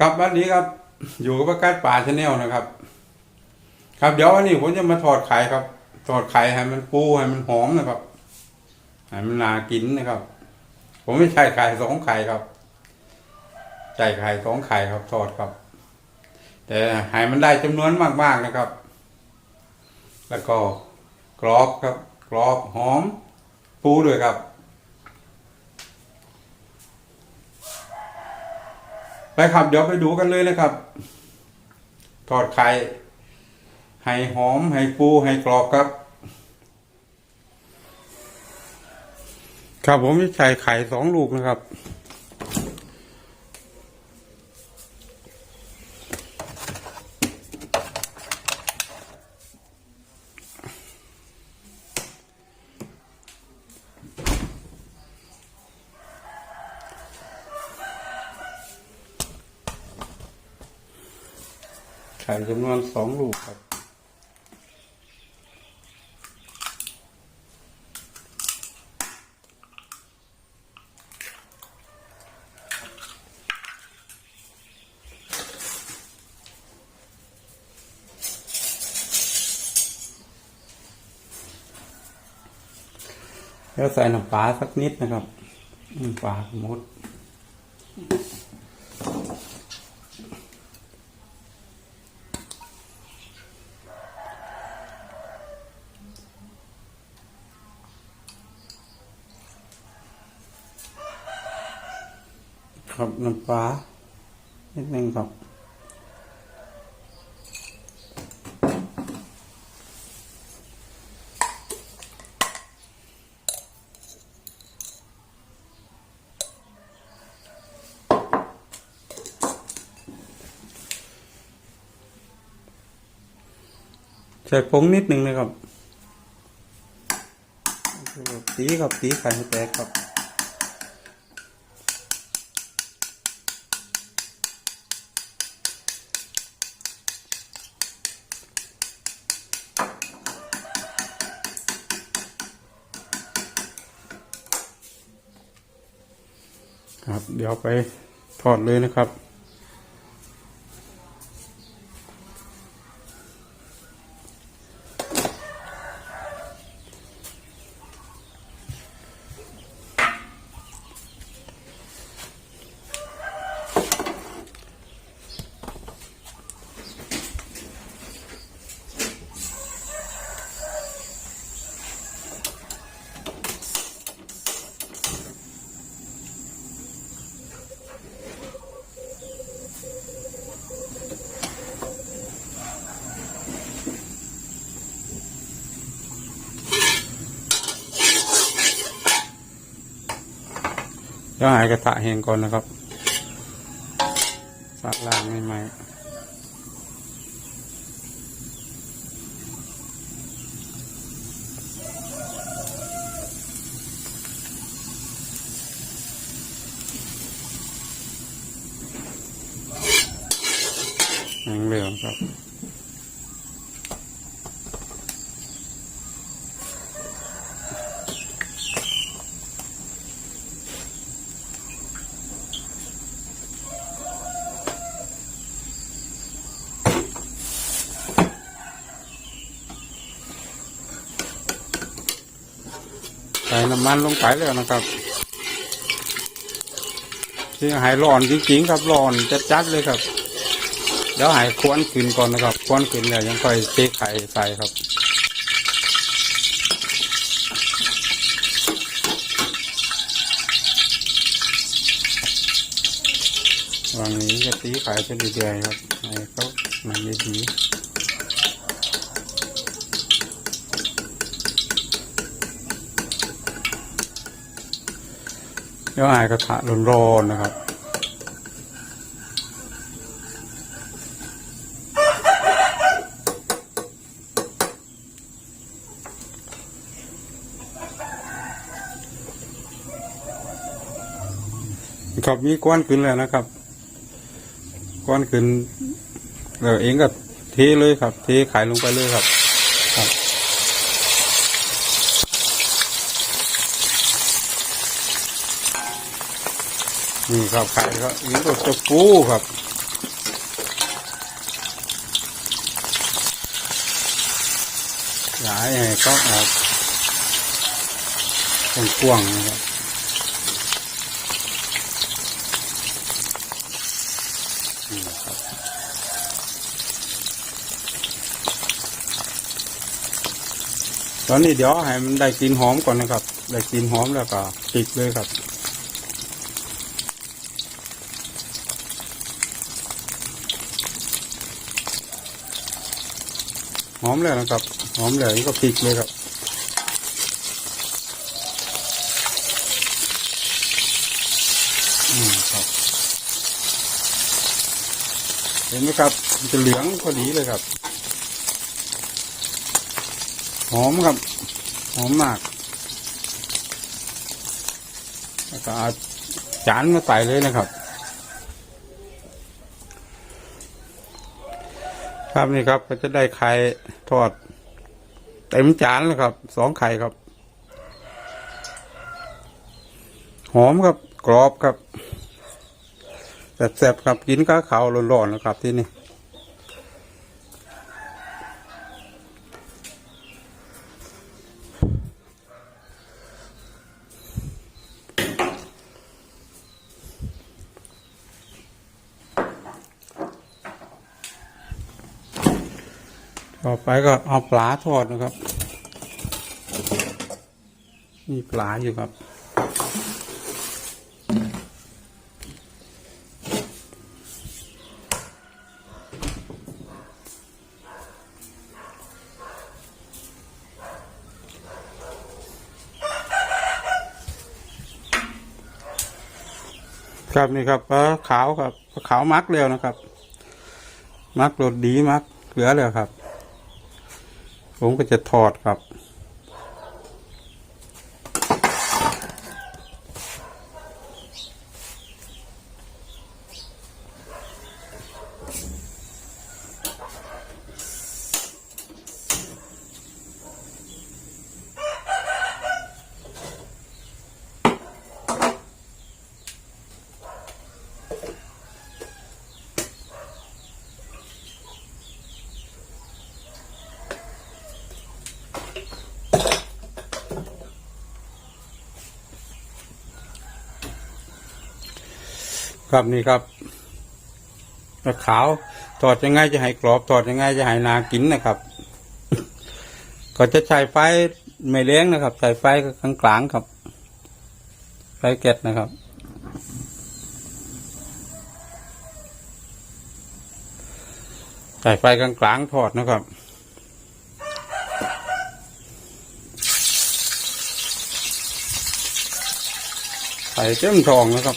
ครับวันนี้ครับ อยู่กับประกาศป่าชาแนลนะครับ ครับเดี๋ยววันนี้ผมจะมาถอดไข่ครับถอดไข่ให้มันปูให้มันหอมนะครับให้มันน่ากินนะครับ ผมไม่ใช่ไข่สองไข่ครับใส่ไข่สองไข่ครับทอดครับ แต่ให้มันได้จำนวนมาก ๆนะครับ แล้วก็กรอบครับ กรอบหอมปูด้วยครับ ไปครับ เดี๋ยวไปดูกันเลยนะครับ ทอดไข่ให้หอมให้ปูให้กรอบครับ ครับผมใส่ไข่สองลูกนะครับ ไข่จำนวน สองลูกครับ แล้วใส่น้ำปลาสักนิดนะครับน้ำปลาหมด ครับน้ำปลานิดนึงครับใส่ผงนิดหนึ่งนะครับตีครับตีไข่ให้แตกครับ ครับ เดี๋ยวไปทอดเลยนะครับ เดี๋ยวหายกระทะแห้งก่อนนะครับสักล่างไม่หมแหงเหลืองครับ ส่น้ำมันลงไปแล้วนะครับที่หายร้อนจริงๆครับร้อนจัดๆเลยครับ เดี๋ยวหายควนขึ้นก่อนนะครับควนขึ้นแล้วยังค่อยเทไข่ใส่ครับวันนี้จะตีไข่ไปเรื่อยๆครับให้เขามันดี เดี๋ยวหายกระทะร้อนๆนะครับครับมีก้อนขึ้นแล้วนะครับก้อนขึ้นเดี๋ยวเองก็เทเลยครับ เทขายลงไปเลยครับ นี่ครับไข่ครับนี่ก็ตะปูครับหลายให้เขาออกว้างๆนะครับตอนนี้เดี๋ยวให้มันได้กลิ่นหอมก่อนนะครับ ได้กลิ่นหอมแล้วก็ปิดเลยครับ อมแล้วนะครับ หอมแล้วก็พริกเลยครับอืมครับ เห็นไหมครับมันจะเหลืองพอดีเลยครับ หอมครับ หอมมากแล้วก็จานมาใส่เลยนะครับ ครับนี่ครับ ก็จะได้ไข่ทอดเต็มจานเลยครับ สองไข่ครับ หอมครับ กรอบครับแซ่บๆครับกินก้าวขาวร้อนๆนะครับที่นี่ ต่อไปก็เอาปลาทอดนะครับมีปลาอยู่ครับ ครับนี่ครับปลาขาวครับปลาขาวมักเร็วนะครับ มักรสดีมักเหลือเลยครับ ผมก็จะถอดครับ ครับนี่ครับขาวทอดยังไงจะให้กรอบทอดยังไงจะให้นากินนะครับ ก็จะใช้ไฟไม่เลี้ยงนะครับใช้ไฟกลางๆครับ ไฟแก๊สนะครับใส่ไฟกลางๆทอดนะครับใส่เต็มทองนะครับ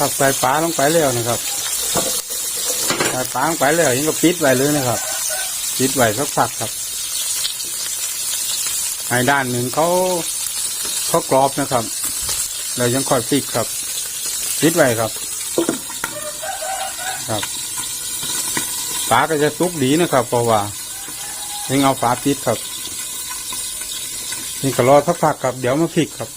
ครับใส่ปลาลงไปแล้วนะครับใส่ปลาลงไปแล้วยังก็ปิดไว้เลยนะครับ ปิดไว้สักพักครับให้ด้านหนึ่งเขาเขากรอบนะครับเรายังค่อยปิดครับ ปิดไว้ครับครับปลาก็จะสุกดีนะครับ เพราะว่ายังเอาฝาปิดครับนี่ก็รอสักพักครับ เดี๋ยวมาพลิกครับ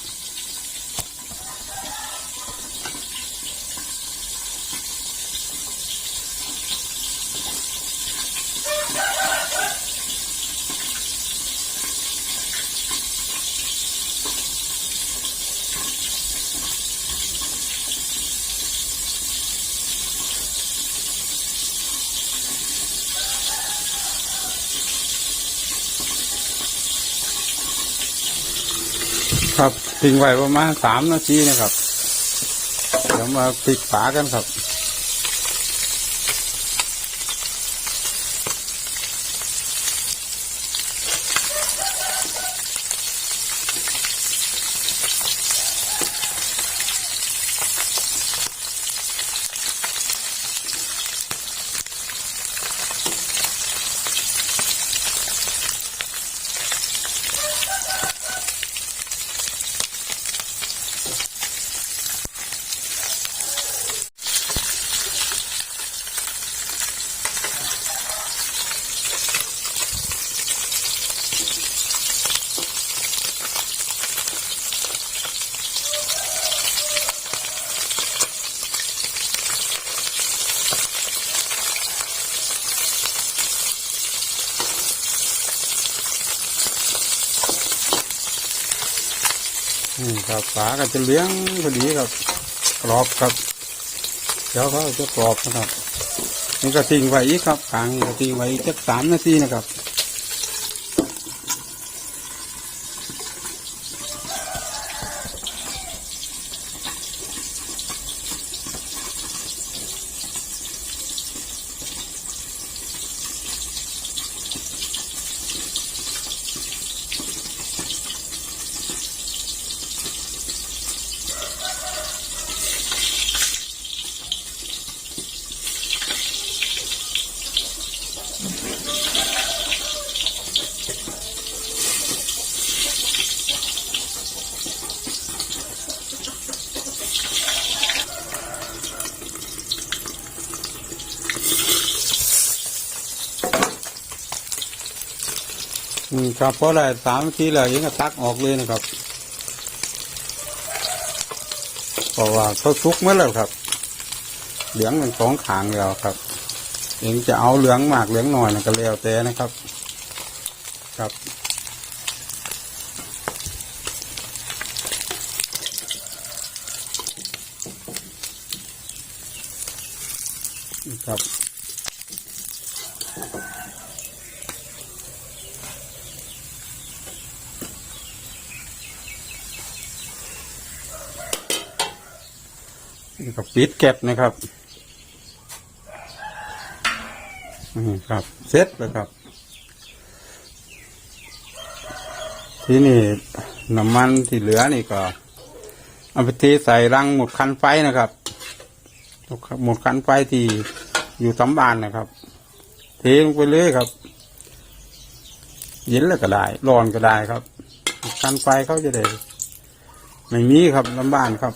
ครับทิ้งไว้ประมาณสามนาทีนะครับเดี๋ยวมาปิดฝากันครับ ค นี่ ครับฝาก็จะเลี้ยงพอดีครับกรอบครับเดี๋ยวเขาจะกรอบนะครับนี่ก็ทิ้งไว้กครับกลางก็ทิ้งไว้จักสามนาทีนะครับ อืมครับเพราะอะไรสามนาทีแล้วยังก็ตักออกเลยนะครับเพราะว่าเขาซุกมื่อแล้วครับ เหลืองเป็นสองขางแล้วครับเองจะเอาเหลืองมากเหลืองหน่อยนะก็แล้วแต่นะครับ ครับครับ นี่ก็ปิดเก็บนะครับนี่ครับเสร็จแล้วครับ ที่นี่น้ำมันที่เหลือนี่ก็เอาไปเทใส่รังหมดคันไฟนะครับหมดคันไฟที่อยู่ตำบานนะครับ เทลงไปเลยครับ เย็นแล้วก็ได้ร้อนก็ได้ครับคันไฟเขาจะได้ไม่มีครับลำบานครับ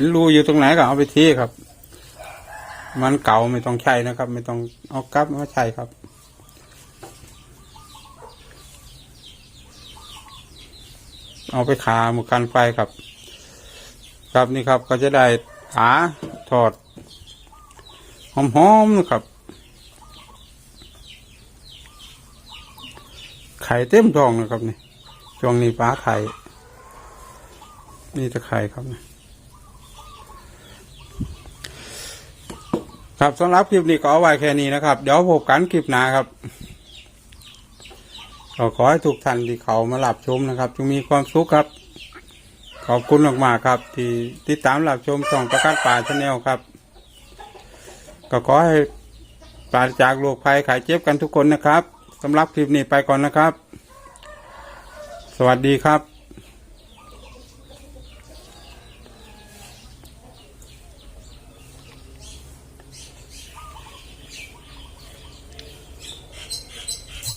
ห็นรูอยู่ตรงไหนก็เอาไปทีครับ มันเก่าไม่ต้องใช้นะครับ ไม่ต้องเอากลับมาใช้ครับเอาไปขาหมูกันไฟครับ ครับนี่ครับก็จะได้ขาถอดหอมๆนะครับ ไข่เต็มทองนะครับนี่ช่วงนี้ปลาไข่ นี่จะไข่ครับนะ ครับสำหรับคลิปนี้ก็เอาไว้แค่นี้นะครับ เดี๋ยวพบกันคลิปหน้าครับก็ขอให้ทุกท่านที่เขามาหลับชมนะครับจงมีความสุขครับ ขอบคุณมากๆครับ ที่ติดตามหลับชมช่องประกาศป่าชาแนลครับ ก็ขอให้ปราศจากโรคภัยไข้เจ็บกันทุกคนนะครับสำหรับคลิปนี้ไปก่อนนะครับ สวัสดีครับ